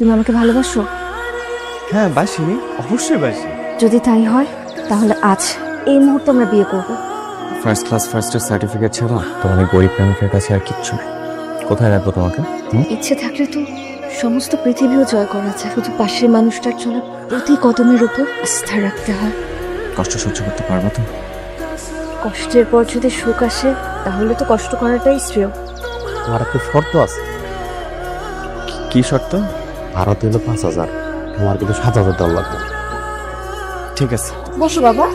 তুমি আমাকে ভালোবাসো? হ্যাঁ বাসি অবশ্যই বাসি যদি তাই হয় তাহলে আজ এই মুহূর্তে আমরা বিয়ে করব। ফার্স্ট ক্লাস ফার্স্টের সার্টিফিকেট ছাড়া তোমার এই গরিব প্রেমিকের কাছে আর কিচ্ছু নেই। কোথায় রাখব তোমাকে ইচ্ছে থাকলে তো সমস্ত পৃথিবীও জয় করা যায়। শুধু পাশের মানুষটার চলা প্রতি কদমের উপর আস্থা রাখতে হয়। কষ্ট সহ্য করতে পারব তো? কষ্টের পর যদি সুখ আসে তাহলে তো কষ্ট করাটাই শ্রেয়। তোমার একটা শর্ত আছে। কি শর্ত? ভাড়া দিল পাঁচ হাজার তোমার কিন্তু সাত হাজার দেওয়া লাগবে। ঠিক আছে। বসো বাবা।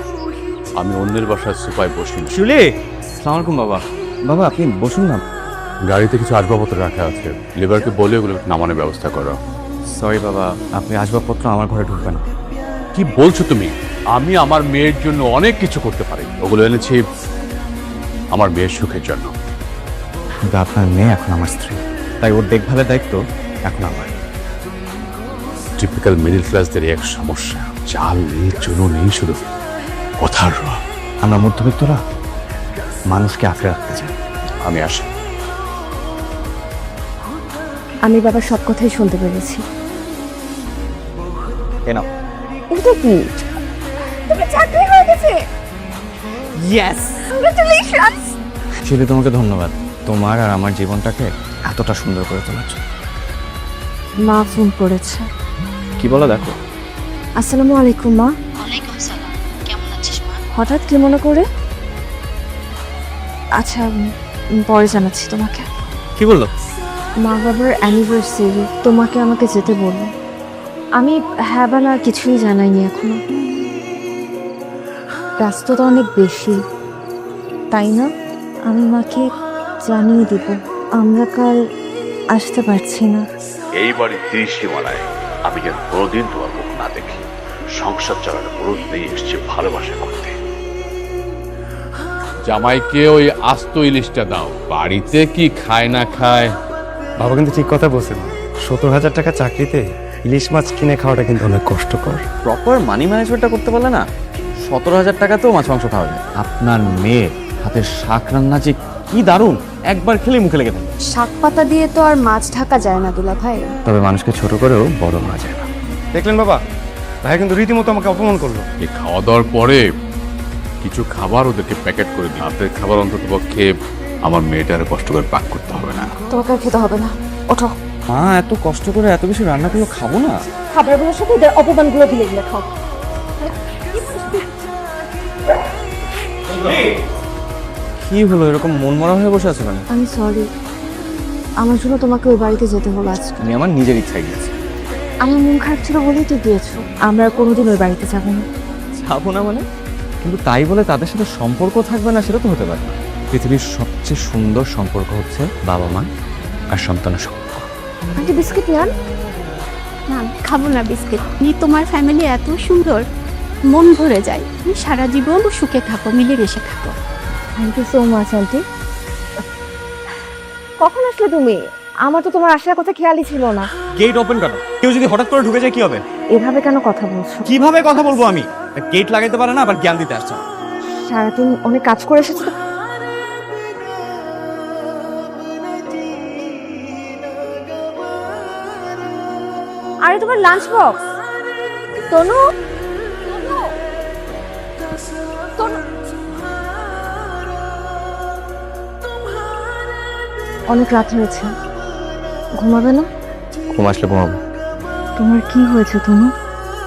আমি অন্যের বাসায় সুপায় বসি না। শিউলি সালাম আলাইকুম বাবা। বাবা আপনি বসুন না। গাড়িতে কিছু আসবাবপত্র রাখা আছে। লেবারকে বলে ওগুলো নামানোর ব্যবস্থা করো। সরি বাবা আপনি আসবাবপত্র আমার ঘরে ঢুকবেন কি বলছো তুমি? আমি আমার মেয়ের জন্য অনেক কিছু করতে পারি। ওগুলো এনেছি আমার মেয়ের সুখের জন্য। কিন্তু আপনার মেয়ে এখন আমার স্ত্রী। তাই ওর দেখভালের দায়িত্ব এখন আমার। টিপিক্যাল মিডিল ক্লাসদের এক সমস্যা। চাল নেই চুনো নেই শুধু। কথার আমরা মধ্যবিত্তরা মানুষকে আঁকড়ে রাখতে চাই। আমি আসি। আমি বাবার সব কথাই শুনতে পেরেছি। নাও। এটা কি? তুমি চাকরি হয়ে গেছে? ইয়েস কংগ্রেচুলেশনস শিউলি তোমাকে ধন্যবাদ। তোমার আর আমার জীবনটাকে এতটা সুন্দর করে তোলার জন্য। মা ফোন করেছে। কি বলো দেখো। আসসালামু আলাইকুম মা। ওয়ালাইকুম সালাম। কেমন আছিস মা? হঠাৎ কি মনে করে? আচ্ছা উম, পরে জানাচ্ছি তোমাকে। কি বলল? মা বাবার অ্যানিভার্সারি তোমাকে আমাকে যেতে বলল। আমি হ্যাঁ বা না কিছুই জানাইনি এখনও। ব্যস্ততা অনেক বেশি। তাই না? আমি মাকে জানিয়ে দিব। আমরা কাল আসতে পারছি না। এই বাড়ির ত্রিসীমানায় আমি যেন কোনোদিন তোমার মুখ না দেখি সংসার চালানো পুরুষ নিয়ে এসছে ভালোবাসা করতে। জামাইকে ওই আস্ত ইলিশটা দাও। বাড়িতে কি খায় না খায়? বাবা কিন্তু ঠিক কথা বলছেন। সত্তর হাজার টাকা চাকরিতে ইলিশ মাছ কিনে খাওয়াটা কিন্তু অনেক কষ্টকর। প্রপার মানি ম্যানেজমেন্টটা করতে পারলে না সতেরো হাজার টাকাতেও মাছ মাংস খাওয়া যায়। আপনার মেয়ে হাতের শাক রান্না যে কি দারুণ! একবার খেলে মুখে লেগে থাকে। শাক পাতা দিয়ে তো আর মাছ ঢাকা যায় না দুলা ভাই। তবে মানুষকে ছোট করেও বড় করা যায় না দেখলেন বাবা? ভাই কিন্তু রীতিমতো আমাকে অপমান করল। এই খাওয়া দাওয়ার পরে কিছু খাবার ওদেরকে প্যাকেট করে দিই রাতের খাবার অন্তত পক্ষে আমার মেয়েটার কষ্ট করে পাক করতে হবে না। তোমাকে আর খেতে হবে না। ওঠো। মা এত কষ্ট করে এত কিছু রান্না করল খাব না? খাবারগুলোর সাথে এদের অপমানগুলো দিলে গেলে খাও। কি হলো? এরকম মন মরা হয়ে বসে আছো কেন? আমি সরি আমার জন্য তোমাকে ওই বাড়িতে যেতে হলো আজকে। আমি আমার নিজের ইচ্ছায় গিয়েছি। আমার মন খারাপ ছিল বলেই তো গিয়েছো। আমরা কোনোদিন ওই বাড়িতে যাব না। যাব না মানে? কিন্তু তাই বলে তাদের সাথে সম্পর্ক থাকবে না সেটা তো হতে পারে। না পৃথিবীর সবচেয়ে সুন্দর সম্পর্ক হচ্ছে বাবা মা আর সন্তানের সম্পর্ক। আন্টি বিস্কিট নেন? না খাব না বিস্কিট। নি তোমার ফ্যামিলি এত সুন্দর। মন ভরে যায়। তুমি সারা জীবন সুখে থাকো মিলেমিশে থাকো thank you so much aunty কখন আসলে তুমি? আমার তো তোমার আসার কথা খেয়ালই ছিল না। গেট ওপেন করো। কেউ যদি হঠাৎ করে ঢুকে যায় কি হবে? এভাবে কেন কথা বলছো? কীভাবে কথা বলব আমি? গেট লাগাইতে পারে না আবার জ্ঞান দিতে আসছে। সারাদিন অনেক কাজ করে এসেছ তো। আরে তোমার লাঞ্চ বক্স তনু? অনেক রাত হয়েছে। ঘুমাবে না? ঘুম আসলে ঘুমাবো। তোমার কি হয়েছে তুমি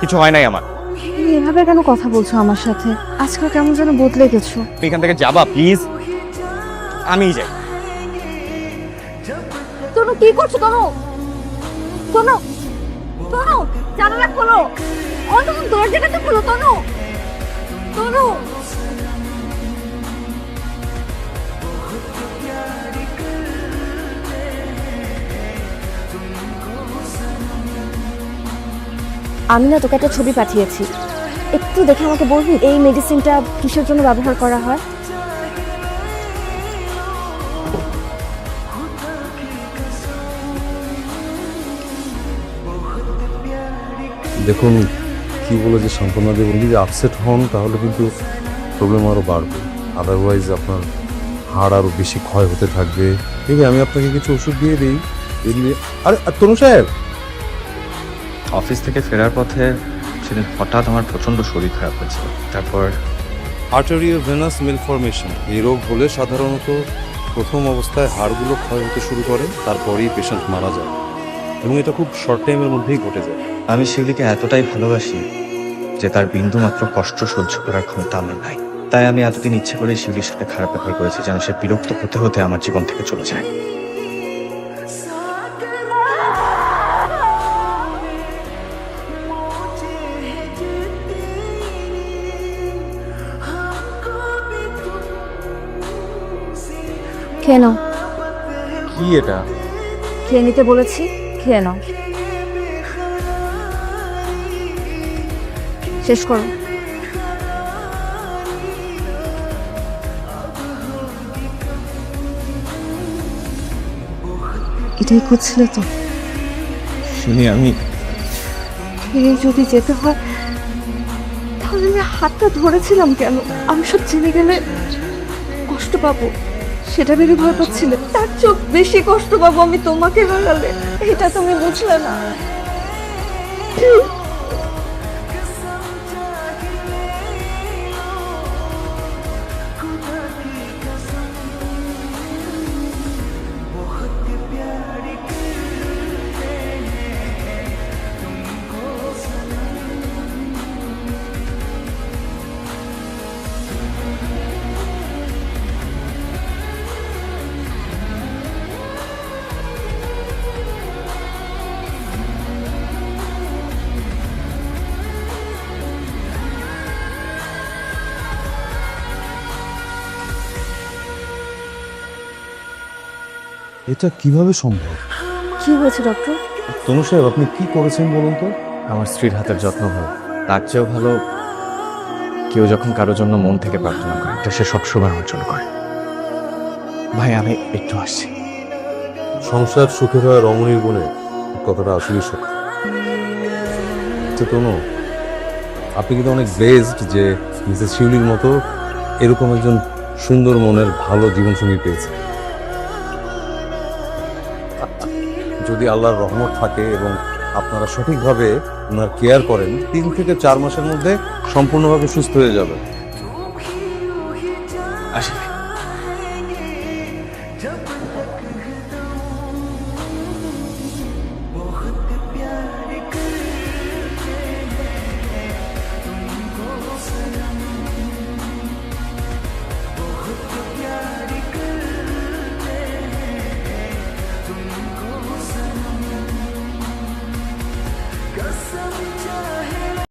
কিছু হয় নাই আমার। তুমি এভাবে কেন কথা বলছো আমার সাথে? আজকাল কেমন যেন বদলে গেছো। তুমি এখান থেকে যাবা প্লিজ? আমিই যাই। তনু কি করছ তনু? তনু তনু জানালা খোলো। অন্তত দরজাটা তো খোলো তনু। তনু আমি না তোকে একটা ছবি পাঠিয়েছি। একটু দেখে আমাকে বলবি, এই মেডিসিনটা কিসের জন্য ব্যবহার করা হয়? দেখুন, কি বলে যে সম্পূর্ণ দিয়ে বলি যে আপসেট হন, তাহলে কিন্তু প্রবলেম আরও বাড়বে। আদারওয়াইজ আপনার হাড় আরও বেশি ক্ষয় হতে থাকবে। ঠিক আছে, আমি আপনাকে কিছু ওষুধ দিয়ে দিই। এগুলি আরে তনু সাহেব! অফিস থেকে ফেরার পথে সেদিন হঠাৎ আমার প্রচণ্ড শরীর খারাপ হয়েছিল। তারপর আর্টারিও ভেনাস মেলফরমেশন এই রোগ হলে সাধারণত প্রথম অবস্থায় হাড়গুলো ক্ষয় হতে শুরু করে তারপরেই পেশেন্ট মারা যায়। এবং এটা খুব শর্ট টাইমের মধ্যেই ঘটে যায়। আমি শিউলিকে এতটাই ভালোবাসি যে তার বিন্দু মাত্র কষ্ট সহ্য করার ক্ষমতা আমার নাই। তাই আমি এতদিন ইচ্ছে করে শিউলির সাথে খারাপ ব্যবহার করেছি যেন সে বিরক্ত হতে হতে আমার জীবন থেকে চলে যায়। খেয়ে নাও। কি এটা? খেয়ে নিতে বলেছি খেয়ে নাও। শেষ করো। এটাই খুঁজছিলে তো? শুনি আমি খেয়ে যদি যেতে হয় তাহলে আমি হাতটা ধরেছিলাম কেন? আমি সব জেনে গেলে কষ্ট পাবো। সেটা ভেবে ভয় পাচ্ছিলে? তার চোখ বেশি কষ্ট পাবো আমি তোমাকে হারালে এটা তুমি বুঝলে না। এটা কীভাবে সম্ভব? কি হয়েছে ডক্টর? তনু সাহেব আপনি কি করেছেন বলুন তো? আমার স্ত্রীর হাতের যত্ন ভালো। তার চেয়েও ভালো কেউ যখন কারোর জন্য মন থেকে প্রার্থনা করে এটা সে সবসময় আমার জন্য করে। ভাই আমি একটু আসছি। সংসার সুখে হয় রমণীর গুণে কথাটা আসলেই সত্য। আচ্ছা, তনু আপনি কিন্তু অনেক ব্লেসড যে মিসেস শিউলির মতো এরকম একজন সুন্দর মনের ভালো জীবনসঙ্গী পেয়েছে যদি আল্লাহর রহমত থাকে এবং আপনারা সঠিকভাবে ওনার কেয়ার করেন তিন থেকে চার মাসের মধ্যে সম্পূর্ণভাবে সুস্থ হয়ে যাবে। আসি